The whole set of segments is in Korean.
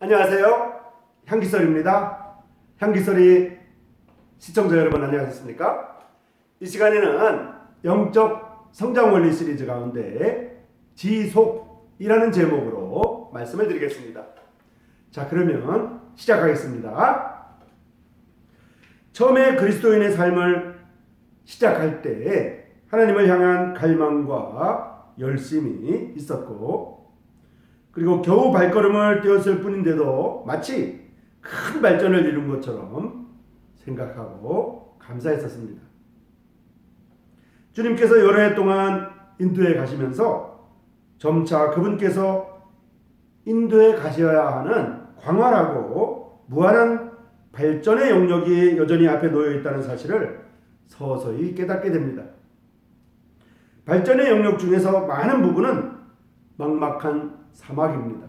안녕하세요. 향기설입니다. 향기설이 시청자 여러분 안녕하셨습니까? 이 시간에는 영적 성장 원리 시리즈 가운데 지속이라는 제목으로 말씀을 드리겠습니다. 자, 그러면 시작하겠습니다. 처음에 그리스도인의 삶을 시작할 때 하나님을 향한 갈망과 열심이 있었고 그리고 겨우 발걸음을 떼었을 뿐인데도 마치 큰 발전을 이룬 것처럼 생각하고 감사했었습니다. 주님께서 여러 해 동안 인도에 가시면서 점차 그분께서 인도에 가셔야 하는 광활하고 무한한 발전의 영역이 여전히 앞에 놓여 있다는 사실을 서서히 깨닫게 됩니다. 발전의 영역 중에서 많은 부분은 막막한 사막입니다.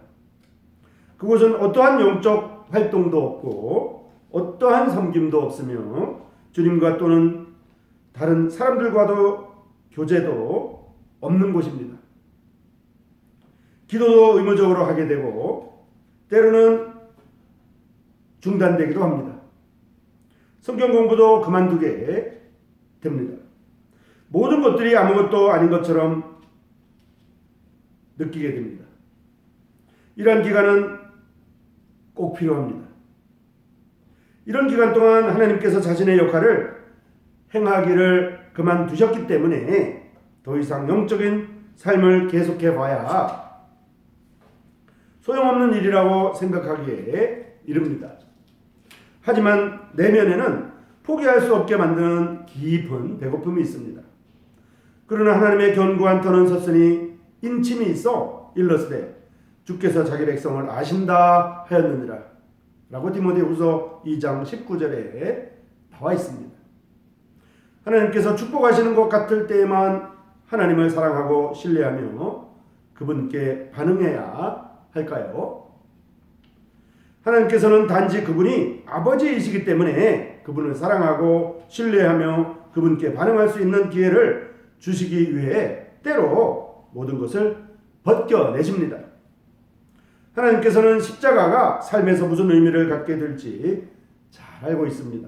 그곳은 어떠한 영적 활동도 없고 어떠한 섬김도 없으며 주님과 또는 다른 사람들과도 교제도 없는 곳입니다. 기도도 의무적으로 하게 되고 때로는 중단되기도 합니다. 성경 공부도 그만두게 됩니다. 모든 것들이 아무것도 아닌 것처럼 느끼게 됩니다. 이러한 기간은 꼭 필요합니다. 이런 기간 동안 하나님께서 자신의 역할을 행하기를 그만두셨기 때문에 더 이상 영적인 삶을 계속해 봐야 소용없는 일이라고 생각하기에 이릅니다. 하지만 내면에는 포기할 수 없게 만드는 깊은 배고픔이 있습니다. 그러나 하나님의 견고한 터는 섰으니 인침이 있어 일러스되 주께서 자기 백성을 아신다 하였느니라 라고 디모데후서 2장 19절에 나와 있습니다. 하나님께서 축복하시는 것 같을 때에만 하나님을 사랑하고 신뢰하며 그분께 반응해야 할까요? 하나님께서는 단지 그분이 아버지이시기 때문에 그분을 사랑하고 신뢰하며 그분께 반응할 수 있는 기회를 주시기 위해 때로 모든 것을 벗겨내십니다. 하나님께서는 십자가가 삶에서 무슨 의미를 갖게 될지 잘 알고 있습니다.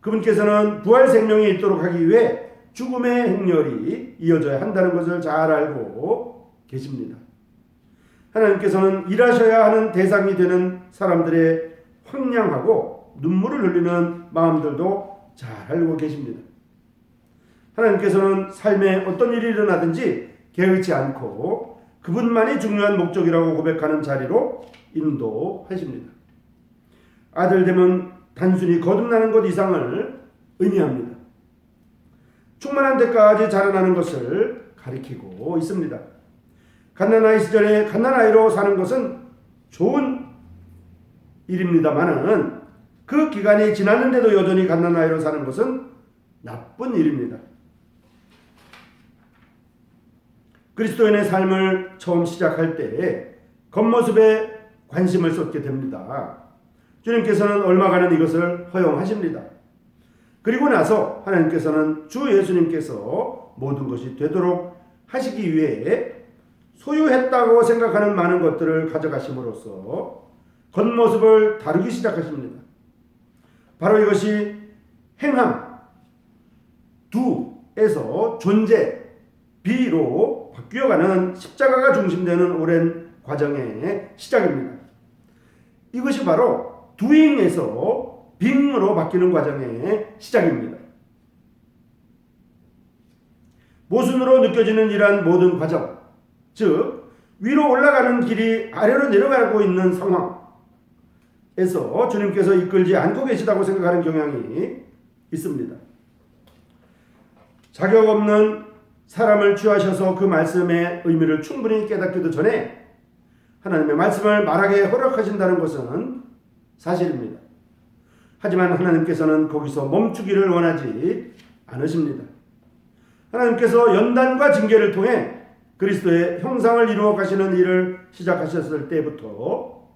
그분께서는 부활 생명이 있도록 하기 위해 죽음의 행렬이 이어져야 한다는 것을 잘 알고 계십니다. 하나님께서는 일하셔야 하는 대상이 되는 사람들의 황량하고 눈물을 흘리는 마음들도 잘 알고 계십니다. 하나님께서는 삶에 어떤 일이 일어나든지 개의치 않고 그분만이 중요한 목적이라고 고백하는 자리로 인도하십니다. 아들 되면 단순히 거듭나는 것 이상을 의미합니다. 충만한 데까지 자라나는 것을 가리키고 있습니다. 갓난아이 시절에 갓난아이로 사는 것은 좋은 일입니다만은 그 기간이 지났는데도 여전히 갓난아이로 사는 것은 나쁜 일입니다. 그리스도인의 삶을 처음 시작할 때 겉모습에 관심을 쏟게 됩니다. 주님께서는 얼마간은 이것을 허용하십니다. 그리고 나서 하나님께서는 주 예수님께서 모든 것이 되도록 하시기 위해 소유했다고 생각하는 많은 것들을 가져가심으로써 겉모습을 다루기 시작하십니다. 바로 이것이 행함, 두에서 존재, 비로 바뀌어가는 십자가가 중심되는 오랜 과정의 시작입니다. 이것이 바로 doing에서 being으로 바뀌는 과정의 시작입니다. 모순으로 느껴지는 이러한 모든 과정, 즉 위로 올라가는 길이 아래로 내려가고 있는 상황에서 주님께서 이끌지 않고 계시다고 생각하는 경향이 있습니다. 자격 없는 사람을 취하셔서 그 말씀의 의미를 충분히 깨닫기도 전에 하나님의 말씀을 말하게 허락하신다는 것은 사실입니다. 하지만 하나님께서는 거기서 멈추기를 원하지 않으십니다. 하나님께서 연단과 징계를 통해 그리스도의 형상을 이루어 가시는 일을 시작하셨을 때부터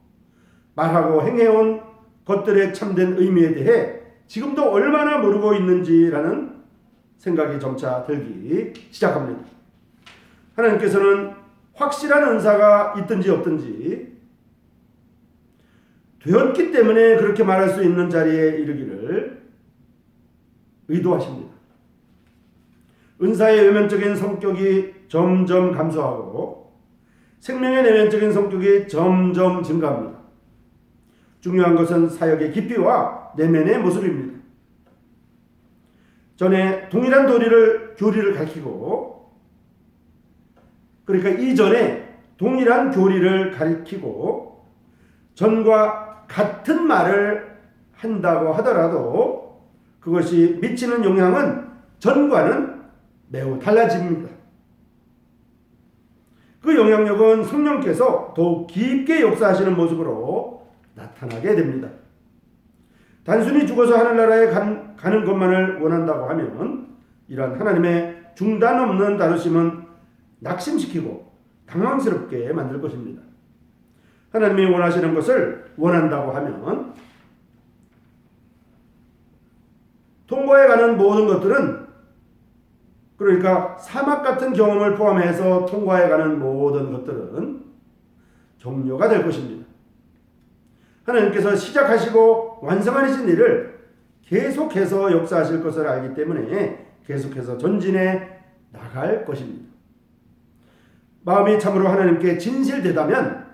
말하고 행해온 것들의 참된 의미에 대해 지금도 얼마나 모르고 있는지라는 생각이 점차 들기 시작합니다. 하나님께서는 확실한 은사가 있든지 없든지 되었기 때문에 그렇게 말할 수 있는 자리에 이르기를 의도하십니다. 은사의 외면적인 성격이 점점 감소하고 생명의 내면적인 성격이 점점 증가합니다. 중요한 것은 사역의 깊이와 내면의 모습입니다. 전에 동일한 도리를 교리를 가르치고 그러니까 이전에 동일한 교리를 가르치고 전과 같은 말을 한다고 하더라도 그것이 미치는 영향은 전과는 매우 달라집니다. 그 영향력은 성령께서 더욱 깊게 역사하시는 모습으로 나타나게 됩니다. 단순히 죽어서 하늘나라에 간, 가는 것만을 원한다고 하면 이러한 하나님의 중단 없는 다루심은 낙심시키고 당황스럽게 만들 것입니다. 하나님이 원하시는 것을 원한다고 하면 통과해 가는 모든 것들은 그러니까 사막 같은 경험을 포함해서 통과해 가는 모든 것들은 종료가 될 것입니다. 하나님께서 시작하시고 완성하신 일을 계속해서 역사하실 것을 알기 때문에 계속해서 전진해 나갈 것입니다. 마음이 참으로 하나님께 진실되다면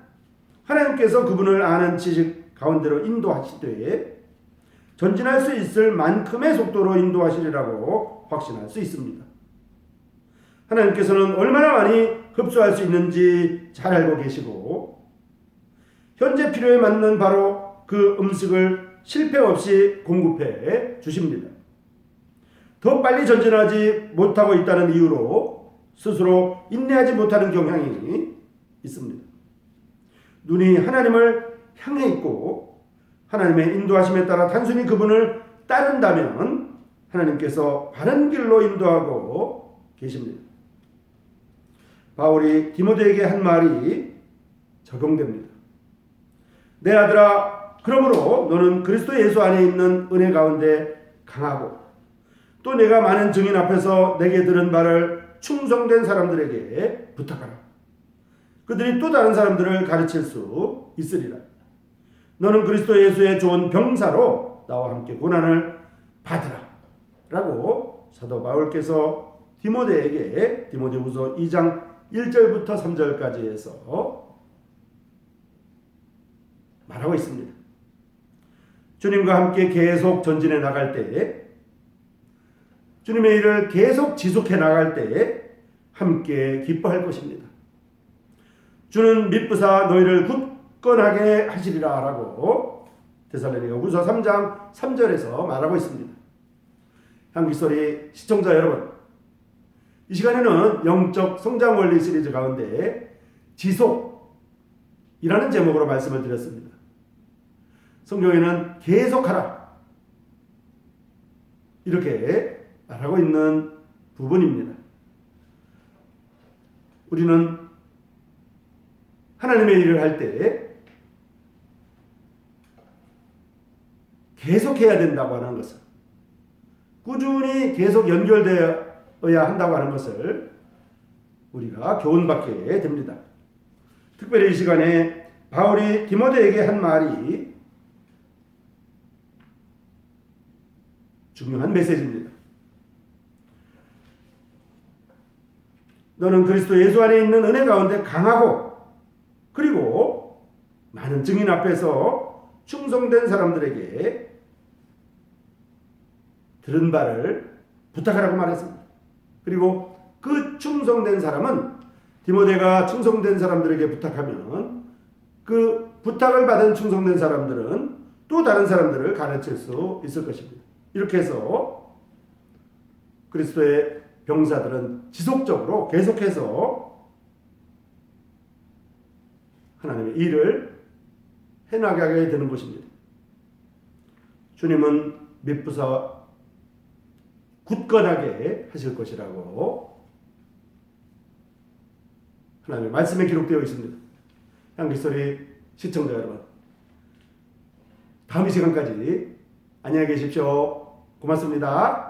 하나님께서 그분을 아는 지식 가운데로 인도하시되 전진할 수 있을 만큼의 속도로 인도하시리라고 확신할 수 있습니다. 하나님께서는 얼마나 많이 흡수할 수 있는지 잘 알고 계시고 현재 필요에 맞는 바로 그 음식을 실패 없이 공급해 주십니다. 더 빨리 전진하지 못하고 있다는 이유로 스스로 인내하지 못하는 경향이 있습니다. 눈이 하나님을 향해 있고 하나님의 인도하심에 따라 단순히 그분을 따른다면 하나님께서 바른 길로 인도하고 계십니다. 바울이 디모데에게 한 말이 적용됩니다. 내 아들아, 그러므로 너는 그리스도 예수 안에 있는 은혜 가운데 강하고 또 내가 많은 증인 앞에서 내게 들은 말을 충성된 사람들에게 부탁하라. 그들이 또 다른 사람들을 가르칠 수 있으리라. 너는 그리스도 예수의 좋은 병사로 나와 함께 고난을 받으라. 라고 사도 바울께서 디모데에게 디모데후서 2장 1절부터 3절까지 해서 말하고 있습니다. 주님과 함께 계속 전진해 나갈 때 주님의 일을 계속 지속해 나갈 때 함께 기뻐할 것입니다. 주는 미쁘사 너희를 굳건하게 하시리라 라고 데살로니가 후서 3장 3절에서 말하고 있습니다. 향기소리 시청자 여러분 이 시간에는 영적 성장 원리 시리즈 가운데 지속이라는 제목으로 말씀을 드렸습니다. 성경에는 계속하라 이렇게 말하고 있는 부분입니다. 우리는 하나님의 일을 할 때 계속해야 된다고 하는 것을 꾸준히 계속 연결되어야 한다고 하는 것을 우리가 교훈받게 됩니다. 특별히 이 시간에 바울이 디모데에게 한 말이 중요한 메시지입니다. 너는 그리스도 예수 안에 있는 은혜 가운데 강하고 그리고 많은 증인 앞에서 충성된 사람들에게 들은 바를 부탁하라고 말했습니다. 그리고 그 충성된 사람은 디모데가 충성된 사람들에게 부탁하면 그 부탁을 받은 충성된 사람들은 또 다른 사람들을 가르칠 수 있을 것입니다. 이렇게 해서 그리스도의 병사들은 지속적으로 계속해서 하나님의 일을 해나가게 되는 것입니다. 주님은 미쁘사 굳건하게 하실 것이라고 하나님의 말씀에 기록되어 있습니다. 향기소리 시청자 여러분, 다음 이 시간까지 안녕히 계십시오. 고맙습니다.